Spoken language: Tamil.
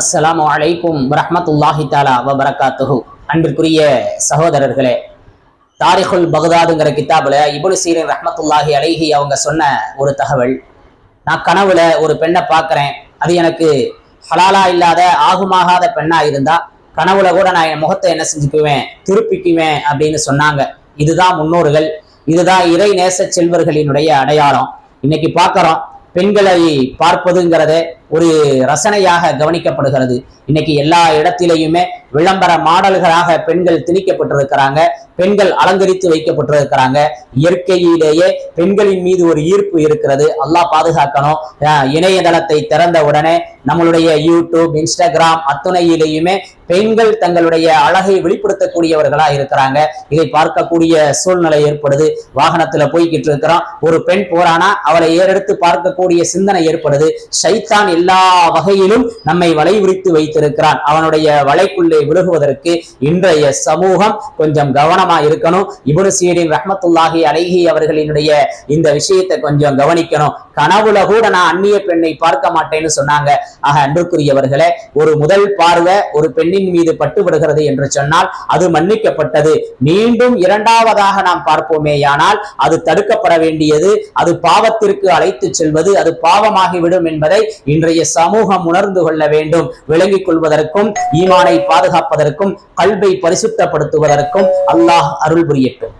அஸ்லாம் வலைக்கும் ரஹமத்துல்லாஹி தாலா வபரகாத்துஹு. அன்பிற்குரிய சகோதரர்களே தாரிகுல் பகதாதுங்கிற கித்தாபில் இவ்வளவு சீரன் ரஹமத்துல்லாஹி அலைஹி அவங்க சொன்ன ஒரு தகவல். நான் கனவுல ஒரு பெண்ணை பார்க்குறேன். அது எனக்கு ஹலாலா இல்லாத ஆகுமாகாத பெண்ணாக இருந்தால் கனவுல கூட நான் என் முகத்தை என்ன செஞ்சுக்குவேன் திருப்பிக்குவேன் அப்படின்னு சொன்னாங்க. இதுதான் முன்னோர்கள் இதுதான் இறை நேச செல்வர்களினுடைய அடையாளம். இன்னைக்கு பார்க்குறோம் பெண்களை பார்ப்பதுங்கிறதே ஒரு ரசனையாக கவனிக்கப்படுகிறது. இன்னைக்கு எல்லா இடத்திலேயுமே விளம்பர மாடல்களாக பெண்கள் திணிக்கப்பட்டிருக்கிறாங்க. பெண்கள் அலங்கரித்து வைக்கப்பட்டிருக்கிறாங்க. இயற்கையிலேயே பெண்களின் மீது ஒரு ஈர்ப்பு இருக்கிறது. அல்லாஹ் பாதுகாக்கணும். இணையதளத்தை திறந்த உடனே நம்மளுடைய யூடியூப் இன்ஸ்டாகிராம் அத்துணையிலேயுமே பெண்கள் தங்களுடைய அழகை வெளிப்படுத்தக்கூடியவர்களா இருக்கிறாங்க. இதை பார்க்கக்கூடிய சூழ்நிலை ஏற்படுது. வாகனத்துல போய்கிட்டு இருக்கிறோம் ஒரு பெண் போறானா? அவளை ஏறெடுத்து பார்க்கக்கூடிய சிந்தனை ஏற்படுது. சைத்தான் எல்லா வகையிலும் நம்மை வலைவிரித்து வைத்திருக்கிறான். அவனுடைய வலைக்குள்ளே விழுகுவதற்கு இன்றைய சமூகம் கொஞ்சம் கவனமா இருக்கணும். இபுனு சீரின் ரஹமத்துல்லாஹி அழகி அவர்களினுடைய இந்த விஷயத்தை கொஞ்சம் கவனிக்கணும். கனவுல கூட நான் அந்நிய பெண்ணை பார்க்க மாட்டேன்னு சொன்னாங்க. ஆக அன்புக்குரியவர்களே ஒரு முதல் பார்வை ஒரு பெண்ணின் மீது பட்டு விடுகிறது என்று சொன்னால் அது மன்னிக்கப்பட்டது. மீண்டும் இரண்டாவதாக நாம் பார்ப்போமேயானால் அது தடுக்கப்பட வேண்டியது அது பாவத்திற்கு அழைத்து செல்வது அது பாவமாகிவிடும் என்பதை இன்று இன்றைய சமூகம் உணர்ந்து கொள்ள வேண்டும். விளங்கிக் கொள்வதற்கும் ஈமானை பாதுகாப்பதற்கும் கல்வை பரிசுத்தப்படுத்துவதற்கும் அல்லாஹ் அருள் புரியட்டும்.